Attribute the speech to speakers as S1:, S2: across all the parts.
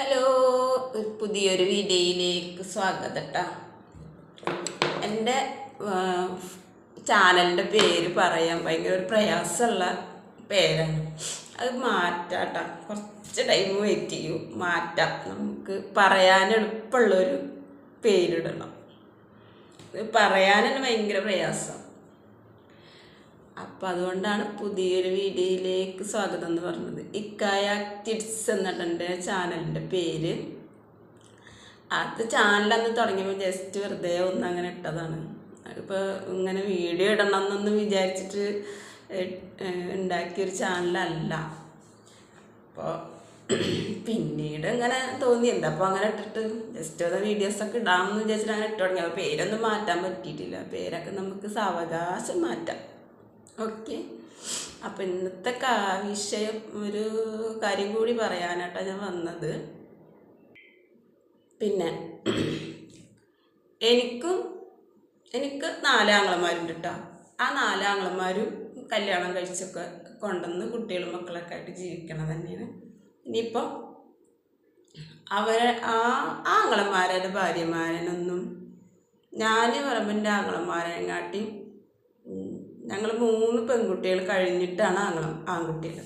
S1: Hello പുതിയൊരു വീഡിയോയിലേക്ക് സ്വാഗതം കേട്ടോ എന്റെ ചാനലിന്റെ പേര് പറയാൻ ഭയങ്കര ഒരു പ്രയാസമുള്ള പേരാണ്. അത് മാറ്റാം കേട്ടോ കുറച്ച് ടൈം വെയിറ്റ് ചെയ്യും. മാറ്റാം. നമുക്ക് പറയാൻ എളുപ്പമുള്ളൊരു പേരിടണം. പറയാനാണ് ഭയങ്കര പ്രയാസം. അപ്പം അതുകൊണ്ടാണ് പുതിയൊരു വീഡിയോയിലേക്ക് സ്വാഗതം എന്ന് പറഞ്ഞത്. ഇക്കായ കിഡ്സ് എന്നിട്ട് എന്റെ ചാനലിന്റെ പേര്. അത് ചാനൽ തുടങ്ങിയപ്പോൾ ജസ്റ്റ് വെറുതെ ഒന്ന് അങ്ങനെ ഇട്ടതാണ്. ഇപ്പോൾ ഇങ്ങനെ വീഡിയോ ഇടണം എന്നൊന്നും വിചാരിച്ചിട്ട് ഉണ്ടാക്കിയൊരു ചാനലല്ല അപ്പോൾ പിന്നീട് ഇങ്ങനെ തോന്നി എന്താ അപ്പോൾ അങ്ങനെ ഇട്ടിട്ട്? ജസ്റ്റ് അത് വീഡിയോസൊക്കെ ഇടാമെന്ന് വിചാരിച്ചിട്ട് അങ്ങനെ ഇട്ട് തുടങ്ങി. അപ്പോൾ പേരൊന്നും മാറ്റാൻ പറ്റിയിട്ടില്ല. പേരൊക്കെ നമുക്ക് സാവകാശം മാറ്റാം. ഓക്കെ. അപ്പം ഇന്നത്തെ വിഷയം ഒരു കാര്യം കൂടി പറയാനായിട്ടാണ് ഞാൻ വന്നത്. പിന്നെ എനിക്കും എനിക്ക് നാലാങ്ങളമാരുണ്ട് കേട്ടോ ആ നാലാങ്ങളമാരും കല്യാണം കഴിച്ചൊക്കെ കൊണ്ടുവന്ന് കുട്ടികളും മക്കളൊക്കെ ആയിട്ട് ജീവിക്കണം തന്നെയാണ്. ഇനിയിപ്പം അവരെ ആ ആങ്ങളന്മാരുടെ ഭാര്യമാരനൊന്നും ഞാൻ പറയുമ്പോൾ എന്റെ ആങ്ങളന്മാരെങ്ങാട്ടി ഞങ്ങൾ മൂന്ന് പെൺകുട്ടികൾ കഴിഞ്ഞിട്ടാണ് ആങ്ങളം ആൺകുട്ടികൾ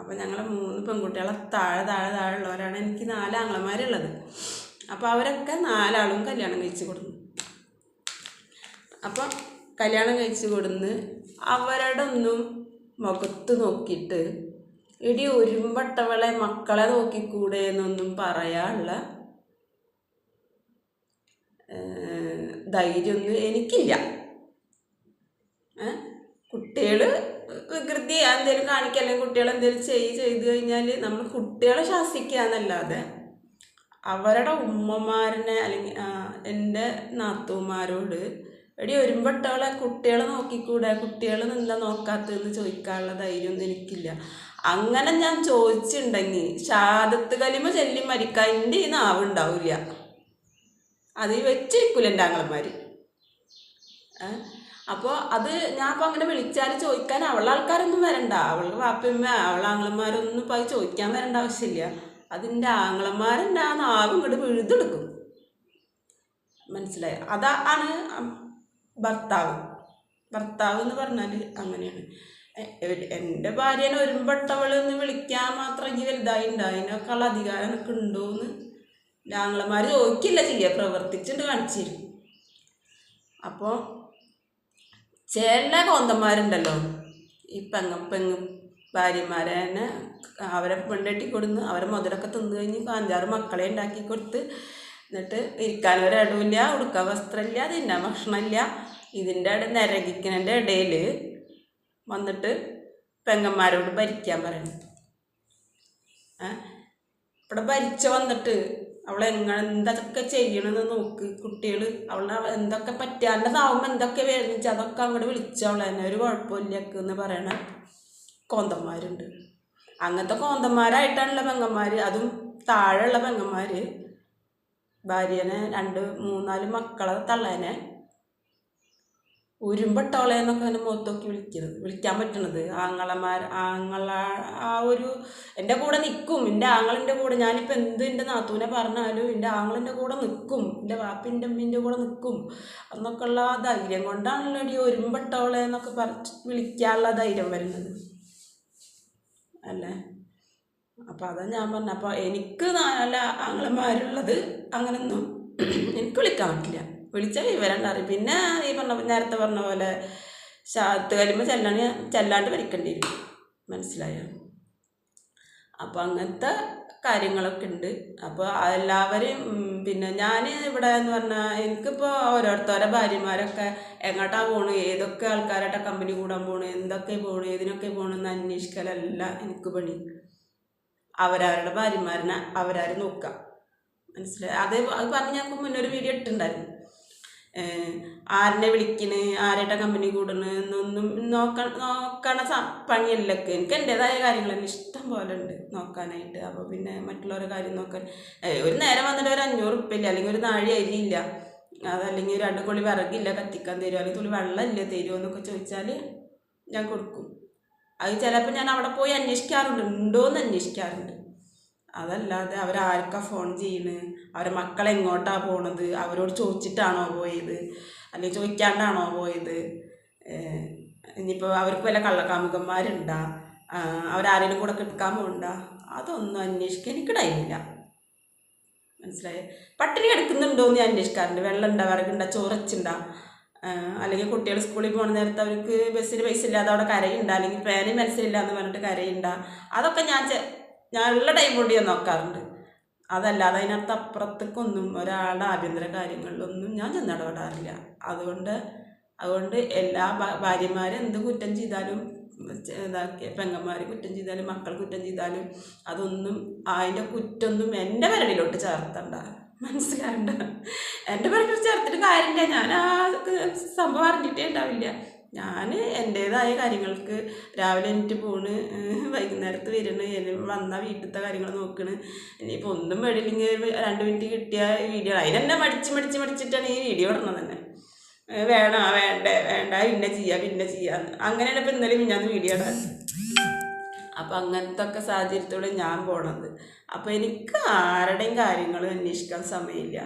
S1: അപ്പോൾ ഞങ്ങൾ മൂന്ന് പെൺകുട്ടികളെ താഴെ താഴെ താഴെ ഉള്ളവരാണ്. എനിക്ക് നാല് ആങ്ങളമാരുള്ളത് അപ്പോൾ അവരൊക്കെ നാലാളും കല്യാണം കഴിച്ച് കൊടുന്നു. അപ്പം കല്യാണം കഴിച്ച് കൊടുന്ന് അവരുടെ ഒന്നും മുഖത്ത് നോക്കിയിട്ട് ഇടി ഒരുമ്പട്ടവളെ മക്കളെ നോക്കിക്കൂടെ എന്നൊന്നും പറയാനുള്ള ധൈര്യമൊന്നും എനിക്കില്ല കുട്ടികൾ വികൃതി എന്തെങ്കിലും കാണിക്കുക അല്ലെങ്കിൽ കുട്ടികൾ എന്തെങ്കിലും ചെയ്ത് ചെയ്ത് കഴിഞ്ഞാൽ നമ്മൾ കുട്ടികളെ ശാസിക്കുക എന്നല്ലാതെ അവരുടെ ഉമ്മമാരനെ അല്ലെങ്കിൽ എന്റെ നാത്തൂമാരോട് എടി ഒരുമ്പട്ടവളെ കുട്ടികളെ നോക്കിക്കൂടെ? കുട്ടികൾ എന്താ നോക്കാത്തതെന്ന് ചോദിക്കാനുള്ള ധൈര്യമൊന്നും എനിക്കില്ല. അങ്ങനെ ഞാൻ ചോദിച്ചിട്ടുണ്ടെങ്കിൽ ഷാദത്ത് കലിമ ചെല്ലി മരിക്കാൻ എന്റെ ഈ നാവ് ഉണ്ടാവില്ല അത് വെച്ചിരിക്കൂല എന്റെ ആങ്ങളന്മാർ അപ്പോൾ അത് ഞാൻ അപ്പോൾ അങ്ങനെ വിളിച്ചാൽ ചോദിക്കാൻ അവളുടെ ആൾക്കാരൊന്നും വരണ്ട. അവളുടെ വാപ്പയമ്മ അവളുടെ ആങ്ങളന്മാരൊന്നും ഇപ്പോൾ അത് ചോദിക്കാൻ വരേണ്ട ആവശ്യമില്ല. അതിന്റെ ആങ്ങളന്മാരെന്റെ ആ നാവ് ഇങ്ങോട്ട് വിഴുതെടുക്കും. മനസ്സിലായി? അതാ ആണ് ഭർത്താവ്. ഭർത്താവ് എന്ന് പറഞ്ഞാൽ അങ്ങനെയാണ്. എന്റെ ഭാര്യനെ ഒരുമ്പട്ടവൾ എന്ന് വിളിക്കാൻ മാത്രം എനിക്ക് വലുതായിണ്ട് അതിനൊക്കെയുള്ള അധികാരം എനിക്ക് ഉണ്ടോയെന്ന് ആങ്ങളന്മാർ ചോദിക്കില്ല ചെയ്യുക പ്രവർത്തിച്ചിട്ട് കാണിച്ചു തരും. അപ്പോൾ ചില കോന്തന്മാരുണ്ടല്ലോ. ഈ പെങ്ങ പെങ്ങ് ഭാര്യമാരെ തന്നെ അവരെ പെണ്ണെട്ടി കൊടുന്ന് അവരെ മുതലൊക്കെ തിന്നു കഴിഞ്ഞ് അഞ്ചാറ് മക്കളെ ഉണ്ടാക്കി കൊടുത്ത് എന്നിട്ട് ഇരിക്കാൻ ഒരിടവില്ല ഉടുക്കാൻ വസ്ത്രമില്ല തിന്നാൻ ഭക്ഷണമില്ല. ഇതിന്റെ ഇട നരകിക്കുന്നതിന്റെ ഇടയിൽ വന്നിട്ട് പെങ്ങന്മാരോട് ഭരിക്കാൻ പറയണം. ഇവിടെ ഭരിച്ച വന്നിട്ട് അവൾ എങ്ങനെ എന്തൊക്കെ ചെയ്യണമെന്ന് നോക്ക്. കുട്ടികൾ അവളെ എന്തൊക്കെ പറ്റാണ്ടതാവുമ്പോൾ എന്തൊക്കെ വേദനിച്ച് അതൊക്കെ അങ്ങോട്ട് വിളിച്ചവളെ തന്നെ ഒരു കുഴപ്പമില്ലക്ക് എന്ന് പറയണ കോന്തന്മാരുണ്ട്. അങ്ങനത്തെ കോന്തന്മാരായിട്ടാണല്ലോ പെങ്ങന്മാർ അതും താഴെയുള്ള പെങ്ങന്മാർ ഭാര്യനെ രണ്ട് മൂന്നാൽ മക്കളെ തള്ളേനെ ഉരുമ്പട്ടോളെ എന്നൊക്കെ അതിന് മുഖത്തൊക്കെ വിളിക്കുന്നത് വിളിക്കാൻ പറ്റണത്. ആങ്ങളമാർ ആങ്ങള ആ ഒരു എന്റെ കൂടെ നിൽക്കും എന്റെ ആങ്ങളിന്റെ കൂടെ ഞാനിപ്പോൾ എന്ത് എന്റെ നാത്തൂനെ പറഞ്ഞാലും എന്റെ ആങ്ങളിന്റെ കൂടെ നിൽക്കും എന്റെ വാപ്പിന്റെ അമ്മീന്റെ കൂടെ നിൽക്കും എന്നൊക്കെയുള്ള ആ ധൈര്യം കൊണ്ടാണല്ലോ ഈ ഒരുമ്പട്ടോളെ എന്നൊക്കെ പറ വിളിക്കാനുള്ള ധൈര്യം വരുന്നത്. അല്ലേ? അപ്പോൾ അതാ ഞാൻ പറഞ്ഞ. അപ്പോൾ എനിക്ക് നല്ല ആങ്ങളമാരുള്ളത് അങ്ങനെയൊന്നും എനിക്ക് വിളിക്കാൻ പറ്റില്ല. വിളിച്ചാൽ വിവരം അറിയും പിന്നെ ഈ പറഞ്ഞ നേരത്തെ പറഞ്ഞ പോലെ ശാത്ത് വരുമ്പോൾ ചെല്ലാണ്ട് ചെല്ലാണ്ട് വരിക്കേണ്ടി വരും മനസ്സിലായോ? അപ്പോൾ അങ്ങനത്തെ കാര്യങ്ങളൊക്കെ ഉണ്ട്. അപ്പോൾ എല്ലാവരും ഉം, പിന്നെ ഞാൻ ഇവിടെ എന്ന് പറഞ്ഞാൽ എനിക്കിപ്പോൾ ഓരോരുത്തരുടെ ഭാര്യമാരൊക്കെ എങ്ങോട്ടാ പോണു ഏതൊക്കെ ആൾക്കാരായിട്ട് കമ്പനി കൂടാൻ പോണു എന്തൊക്കെ പോണു ഏതിനൊക്കെ പോകണമെന്ന് അന്വേഷിക്കലല്ല എനിക്ക് പണി. അവരവരുടെ ഭാര്യമാരനെ അവരാരും നോക്കുക മനസ്സിലായി? അത് അത് പറഞ്ഞ് ഞങ്ങൾക്ക് മുന്നൊരു വീഡിയോ ഇട്ടിട്ടുണ്ടായിരുന്നു. ഏഹ് ആരിനെ വിളിക്കണ്? ആരായിട്ടാ കമ്പനി കൂടണ് എന്നൊന്നും നോക്ക നോക്കണ സ പണിയല്ലൊക്കെ. എനിക്ക് എന്റെതായ കാര്യങ്ങൾ തന്നെ ഇഷ്ടം പോലെ ഉണ്ട് നോക്കാനായിട്ട്. അപ്പോൾ പിന്നെ മറ്റുള്ളവരുടെ കാര്യം നോക്കാൻ. ഒരു നേരം വന്നിട്ട് ഒരു അഞ്ഞൂറ് ഉപ്പില്ല അല്ലെങ്കിൽ ഒരു നാഴി അരിയില്ല. അതല്ലെങ്കിൽ രണ്ട് കുളി വിറകില്ല കത്തിക്കാൻ തരുമോ അല്ലെങ്കിൽ തുള്ളി വെള്ളമില്ല തരുമോ എന്നൊക്കെ ചോദിച്ചാൽ ഞാൻ കൊടുക്കും. അത് ചിലപ്പോൾ ഞാൻ അവിടെ പോയി അന്വേഷിക്കാറുണ്ട്. ഉണ്ടോ എന്ന് അന്വേഷിക്കാറുണ്ട്. അതല്ലാതെ അവരാർക്കാ ഫോൺ ചെയ്യണ്? അവരെ മക്കൾ എങ്ങോട്ടാ പോണത്? അവരോട് ചോദിച്ചിട്ടാണോ പോയത്? അല്ലെങ്കിൽ ചോദിക്കാണ്ടാണോ പോയത്? ഇനിയിപ്പോൾ അവർക്ക് വല്ല കള്ളക്കാമുകന്മാരുണ്ടാ? അവരാരെങ്കിലും കൂടെ കിടക്കാൻ പോകണ്ട അതൊന്നും അന്വേഷിക്കാൻ എനിക്ക് ടൈമില്ല മനസ്സിലായി? പട്ടിണി കിടക്കുന്നുണ്ടോ എന്ന് ഞാൻ അന്വേഷിക്കാറുണ്ട് വെള്ളം ഉണ്ടാ വിറകുണ്ടാ? ചോറച്ചുണ്ടാ? അല്ലെങ്കിൽ കുട്ടികൾ സ്കൂളിൽ പോകുന്ന നേരത്ത് അവർക്ക് ബസ്സിന് പൈസ ഇല്ലാതെ അവിടെ കരയുണ്ട? അല്ലെങ്കിൽ പേനയും മനസ്സിലില്ല എന്ന് പറഞ്ഞിട്ട് കരയുണ്ട? അതൊക്കെ ഞാൻ ഞാൻ ഉള്ള ടൈം കൊണ്ട് ഞാൻ നോക്കാറുണ്ട്. അതല്ലാതെ അതിനകത്ത് അപ്പുറത്തേക്കൊന്നും ഒരാളുടെ ആഭ്യന്തര കാര്യങ്ങളിലൊന്നും ഞാൻ ചെന്നിടപെടാറില്ല. അതുകൊണ്ട് അതുകൊണ്ട് എല്ലാ ഭാര്യമാരും എന്ത് കുറ്റം ചെയ്താലും ഇതാക്കിയ പെങ്ങന്മാർ കുറ്റം ചെയ്താലും മക്കൾ കുറ്റം ചെയ്താലും അതൊന്നും അതിന്റെ കുറ്റൊന്നും എന്റെ വിരലിലോട്ട് ചേർത്തണ്ട. മനസ്സിലാകണ്ട എന്റെ വിരലിൽ ചേർത്തിട്ട് കാര്യമില്ല. ഞാൻ ആ സംഭവം അറിഞ്ഞിട്ടേ ഉണ്ടാവില്ല. ഞാൻ എന്റേതായ കാര്യങ്ങൾക്ക് രാവിലെ എനിക്ക് പോണ് വൈകുന്നേരത്ത് വരണ് ഇനി വന്ന വീട്ടിലത്തെ കാര്യങ്ങൾ നോക്കണ്. ഇനിയിപ്പോൾ ഒന്നും പേടില്ലെങ്കിൽ രണ്ട് മിനിറ്റ് കിട്ടിയ വീഡിയോ അതിനെന്നെ മടിച്ച് മടിച്ച് മടിച്ചിട്ടാണ് ഈ വീഡിയോ ഇടുന്നത് തന്നെ. വേണ വേണോ വേണ്ടേ വേണ്ട പിന്നെ ചെയ്യാം പിന്നെ ചെയ്യാം. അങ്ങനെയാണ് ഇപ്പം ഇന്നലെ ഞാൻ വീഡിയോ ഇടാൻ. അപ്പം അങ്ങനത്തെ ഒക്കെ സാഹചര്യത്തോടെ ഞാൻ പോണത്. അപ്പം എനിക്ക് ആരുടെയും കാര്യങ്ങൾ അന്വേഷിക്കാൻ സമയമില്ല.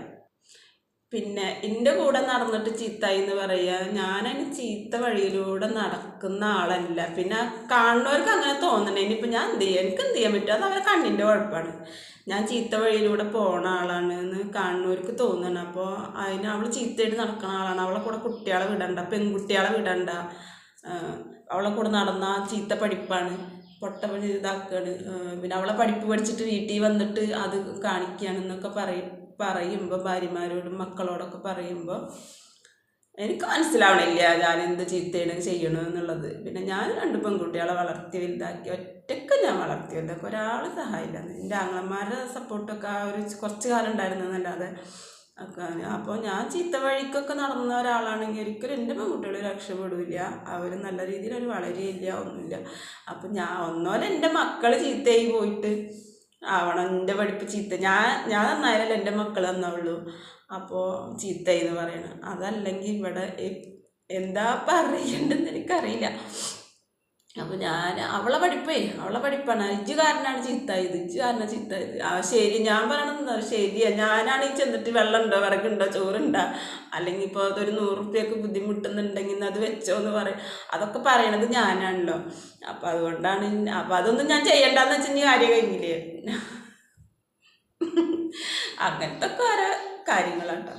S1: പിന്നെ എന്റെ കൂടെ നടന്നിട്ട് ചീത്തായി എന്ന് പറയുക ഞാനതിന് ചീത്ത വഴിയിലൂടെ നടക്കുന്ന ആളല്ല. പിന്നെ കാണുന്നവർക്ക് അങ്ങനെ തോന്നണേ. ഇനിയിപ്പോൾ ഞാൻ എന്ത് ചെയ്യാം? എനിക്ക് എന്ത് ചെയ്യാൻ പറ്റും? അത് അവരെ കണ്ണിന്റെ കുഴപ്പമാണ് ഞാൻ ചീത്ത വഴിയിലൂടെ പോണ ആളാണ് എന്ന് കാണുന്നവർക്ക് തോന്നണം. അപ്പോൾ അതിന് അവൾ ചീത്തയായിട്ട് നടക്കുന്ന ആളാണ്. അവളെ കൂടെ കുട്ടികളെ വിടണ്ട പെൺകുട്ടികളെ വിടണ്ട. അവളെ കൂടെ നടന്ന ചീത്ത പഠിപ്പാണ്. പൊട്ട ഇതാക്കുകയാണ് പിന്നെ അവളെ പഠിപ്പ് പഠിച്ചിട്ട് വീട്ടിൽ വന്നിട്ട് അത് കാണിക്കുകയാണെന്നൊക്കെ പറയും. പറയുമ്പോൾ ഭാര്യമാരോടും മക്കളോടൊക്കെ പറയുമ്പോൾ എനിക്ക് മനസ്സിലാവണില്ല ഞാൻ എന്ത് ചീത്തയാണ് ചെയ്യണമെന്നുള്ളത് പിന്നെ ഞാൻ രണ്ട് പെൺകുട്ടികളെ വളർത്തി വലുതാക്കി ഒറ്റയ്ക്ക് ഞാൻ വളർത്തി വലുതാക്കി. ഒരാളെ സഹായില്ല. എന്റെ ആങ്ങളന്മാരുടെ സപ്പോർട്ടൊക്കെ ആ ഒരു കുറച്ച് കാലം ഉണ്ടായിരുന്നു ഒക്കെ അപ്പോൾ ഞാൻ ചീത്ത വഴിക്കൊക്കെ നടന്ന ഒരാളാണെങ്കിൽ ഒരിക്കലും എന്റെ പെൺകുട്ടികൾ രക്ഷപ്പെടില്ല അവർ നല്ല രീതിയിൽ അവർ വളരെയില്ല ഒന്നുമില്ല. അപ്പം ഞാൻ ഒന്നോലെ എന്റെ മക്കൾ ചീത്തയായി പോയിട്ട് ആവണം എന്റെ പഠിപ്പ് ചീത്ത. ഞാൻ ഞാൻ നന്നായാലല്ലേ എന്റെ മക്കൾ തന്നുള്ളൂ അപ്പോൾ ചീത്ത എന്ന് പറയണം. അതല്ലെങ്കിൽ ഇവിടെ എന്താ പറയണ്ടെന്ന് എനിക്കറിയില്ല. അപ്പോൾ ഞാൻ അവളെ പഠിപ്പേ അവളെ പഠിപ്പാണ്. ഇജ്ജ് കാരനാണ് ചീത്തായത് ഇജ്ജ് കാരണം ചീത്തായത്. ആ ശരി ഞാൻ പറയണമെന്ന് ശരിയാ ഞാനാണ് ഈ ചെന്നിട്ട് വെള്ളമുണ്ടോ? വിറകുണ്ടോ? ചോറുണ്ടോ? അല്ലെങ്കിൽ ഇപ്പോൾ അതൊരു നൂറ് റുപ്യൊക്കെ ബുദ്ധിമുട്ടുന്നുണ്ടെങ്കിൽ അത് വെച്ചോ എന്ന് പറയും അതൊക്കെ പറയണത് ഞാനാണല്ലോ. അപ്പം അതുകൊണ്ടാണ് അപ്പം അതൊന്നും ഞാൻ ചെയ്യണ്ടെന്ന് ഇനി കാര്യം കഴിഞ്ഞില്ലേ? അങ്ങനത്തെ ഒക്കെ ഓരോ കാര്യങ്ങളാട്ടോ.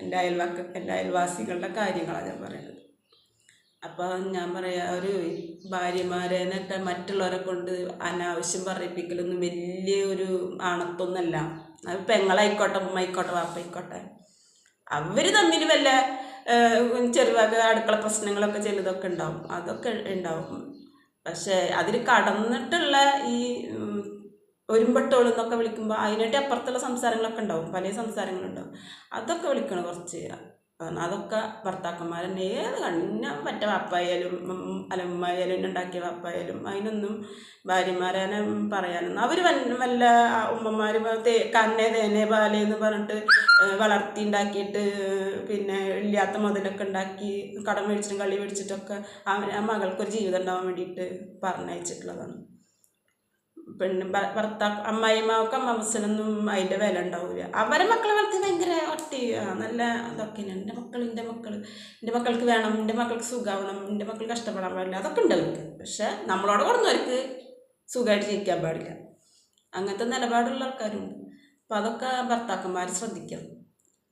S1: എന്റെ അയൽവാക്ക എന്റെ അയൽവാസികളുടെ കാര്യങ്ങളാണ് ഞാൻ പറയുന്നത് അപ്പോൾ ഞാൻ പറയാ ഒരു ഭാര്യമാരേനൊക്കെ മറ്റുള്ളവരെ കൊണ്ട് അനാവശ്യം പറയിപ്പിക്കലൊന്നും വലിയ ഒരു ആണത്തൊന്നല്ല. അത് പെങ്ങളായിക്കോട്ടെ ഉമ്മയിക്കോട്ടെ വാപ്പയിക്കോട്ടെ. അവർ തമ്മിൽ വല്ല ചെറുവക അടുക്കള പ്രശ്നങ്ങളൊക്കെ ചിലതൊക്കെ ഉണ്ടാവും. അതൊക്കെ ഉണ്ടാവും. പക്ഷേ അതിൽ കടന്നിട്ടുള്ള ഈ ഉം, ഒരുമ്പട്ടോൾ എന്നൊക്കെ വിളിക്കുമ്പോൾ അതിനായിട്ട് അപ്പുറത്തുള്ള സംസാരങ്ങളൊക്കെ ഉണ്ടാവും. പല സംസാരങ്ങളുണ്ടാവും. അതൊക്കെ വിളിക്കണം കുറച്ച്. കാരണം അതൊക്കെ ഭർത്താക്കന്മാർ ഏത് കണ്ണ മറ്റേ വാപ്പായാലും അലമ്മായാലും ഉണ്ടാക്കിയ വാപ്പായാലും അതിനൊന്നും ഭാര്യമാരെ പറയാനൊന്നും. അവർ വല്ല ഉമ്മമാർ കണ്ണേ തേനെ പാലേ എന്ന് പറഞ്ഞിട്ട് വളർത്തി ഉണ്ടാക്കിയിട്ട് പിന്നെ ഇല്ലാത്ത മുതലൊക്കെ ഉണ്ടാക്കി കടം മേടിച്ചിട്ടും കള്ളി മേടിച്ചിട്ടൊക്കെ ആ മകൾക്കൊരു ജീവിതം ഉണ്ടാവാൻ വേണ്ടിയിട്ട് പറഞ്ഞയച്ചിട്ടുള്ളതാണ്. പെണ്ണ് ഭർത്താക്ക് ഭർത്താ അമ്മായിമാർക്ക് അമ്മാവസനൊന്നും അതിന്റെ വില ഉണ്ടാവില്ല അവരെ മക്കളെ വളർത്തി ഭയങ്കര ഒട്ടി നല്ല ഇതൊക്കെയാണ് എന്റെ മക്കൾ എന്റെ മക്കൾ എന്റെ മക്കൾക്ക് വേണം എന്റെ മക്കൾക്ക് സുഖമാവണം എന്റെ മക്കൾ കഷ്ടപ്പെടാൻ പാടില്ല. അതൊക്കെ ഉണ്ട് അവർക്ക്. പക്ഷെ നമ്മളോട് കൊടുന്നവർക്ക് സുഖമായിട്ട് ജീവിക്കാൻ പാടില്ല. അങ്ങനത്തെ നിലപാടുള്ള ആൾക്കാരുണ്ട്. അപ്പം അതൊക്കെ ഭർത്താക്കന്മാർ ശ്രദ്ധിക്കണം.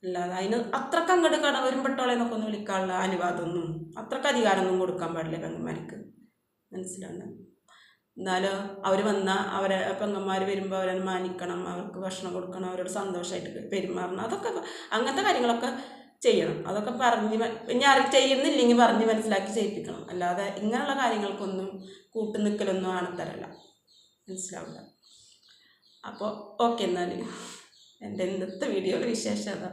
S1: അല്ലാതെ അതിന് അത്രയ്ക്ക് അങ്ങോട്ട് കട വരുമ്പോട്ടോളെ എന്നൊക്കെ ഒന്ന് വിളിക്കാനുള്ള അനുവാദമൊന്നും അത്രയ്ക്ക് അധികാരമൊന്നും കൊടുക്കാൻ പാടില്ല പെങ്ങന്മാർക്ക്. മനസ്സിലാണ് എന്നാലോ അവർ വന്നാൽ അവരെ പെങ്ങന്മാർ വരുമ്പോൾ അവരെ മാനിക്കണം അവർക്ക് ഭക്ഷണം കൊടുക്കണം അവരോട് സന്തോഷമായിട്ട് പെരുമാറണം. അതൊക്കെ അങ്ങനത്തെ കാര്യങ്ങളൊക്കെ ചെയ്യണം. അതൊക്കെ പറഞ്ഞ് ഇനി ആരും ചെയ്യുന്നില്ലെങ്കിൽ പറഞ്ഞ് മനസ്സിലാക്കി ചെയ്യിപ്പിക്കണം. അല്ലാതെ ഇങ്ങനെയുള്ള കാര്യങ്ങൾക്കൊന്നും കൂട്ടു നിൽക്കലൊന്നും ആണത്തരല്ല. മനസ്സിലാവില്ല അപ്പോൾ ഓക്കെ എന്നാൽ എന്റെ ഇന്നത്തെ വീഡിയോയുടെ വിശേഷം അതാ.